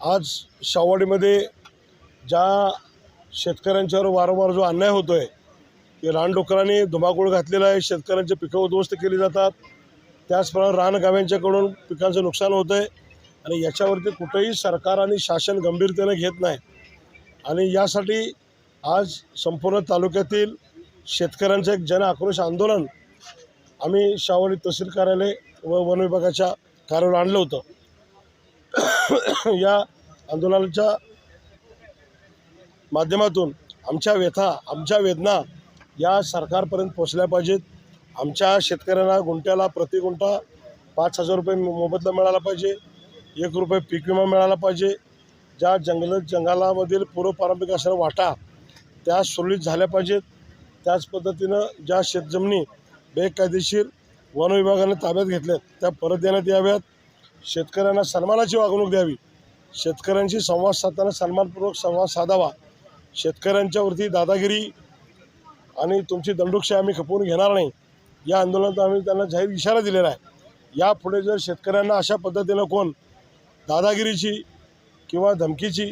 आज शाववाडीमध्ये ज्या शेतकऱ्यांच्यावर वारंवार जो अन्याय होतो आहे की रानडुकरांनी धुमाकूळ घातलेला आहे शेतकऱ्यांचे पिकं उद्ध्वस्त केली जातात. त्याचप्रमाणे रानगाव्यांच्याकडून पिकांचं नुकसान होतं आहे आणि याच्यावरती कुठंही सरकार आणि शासन गंभीरतेने घेत नाही. आणि यासाठी आज संपूर्ण तालुक्यातील शेतकऱ्यांचं एक जन आक्रोश आंदोलन आम्ही शावडी तहसील कार्यालय व वन विभागाच्या कार्यालयावर आणलं होतं. या आंदोलनाच्या माध्यमातून आमच्या व्यथा आमच्या वेदना या सरकारपर्यंत पोचल्या पाहिजेत. आमच्या शेतकऱ्यांना गुंट्याला प्रति गुंठा पाच हजार रुपये मोबदला मिळाला पाहिजे. एक रुपये पीक विमा मिळाला पाहिजे. ज्या जंगल जंगलामधील पूर्वपारंपरिक असणाऱ्या वाटा त्या सुरळीत झाल्या पाहिजेत. त्याच पद्धतीनं ज्या शेतजमिनी बेकायदेशीर वन विभागाने ताब्यात घेतल्यात त्या परत देण्यात याव्यात. शेतकऱ्यांना सन्मानाची वागणूक द्यावी. शेतकऱ्यांशी संवाद साधताना सन्मानपूर्वक संवाद साधावा. शेतकऱ्यांच्यावरती दादागिरी आणि तुमची दंडुकशाही आम्ही खपवून घेणार नाही. या आंदोलनात आम्ही त्यांना जाहीर इशारा दिलेला आहे. यापुढे जर शेतकऱ्यांना अशा पद्धतीनं कोण दादागिरीची किंवा धमकीची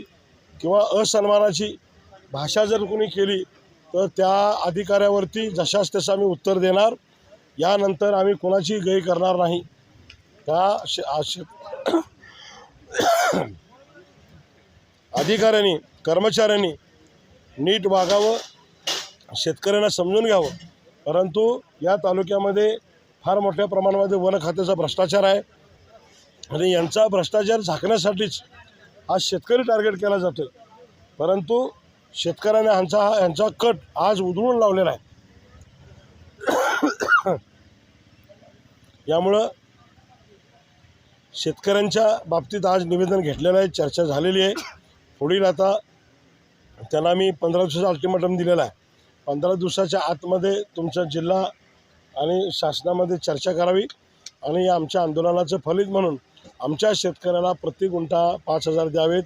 किंवा असन्मानाची भाषा जर कोणी केली तर त्या अधिकाऱ्यावरती जशास तसं आम्ही उत्तर देणार. यानंतर आम्ही कोणाची गय करणार नाही. त्या शे आ- शे अधिकाऱ्यांनी कर्मचाऱ्यांनी नीट वागावं शेतकऱ्यांना समजून घ्यावं. परंतु या तालुक्यामध्ये फार मोठ्या प्रमाणामध्ये वन खात्याचा भ्रष्टाचार आहे आणि यांचा भ्रष्टाचार झाकण्यासाठीच आज शेतकरी टार्गेट केला जातो परंतु शेतकऱ्याने ह्यांचा हा ह्यांचा कट आज उधळून लावलेला आहे. यामुळं शेतकऱ्यांच्या बाबतीत आज निवेदन घेतलेलं आहे चर्चा झालेली आहे. पुढील आता त्यांना मी पंधरा दिवसाचा अल्टिमेटम दिलेला आहे. पंधरा दिवसाच्या आतमध्ये तुमचा जिल्हा आणि शासनामध्ये चर्चा करावी आणि या आमच्या आंदोलनाचं फलित म्हणून आमच्या शेतकऱ्याला प्रति गुंठा पाच हजार द्यावेत.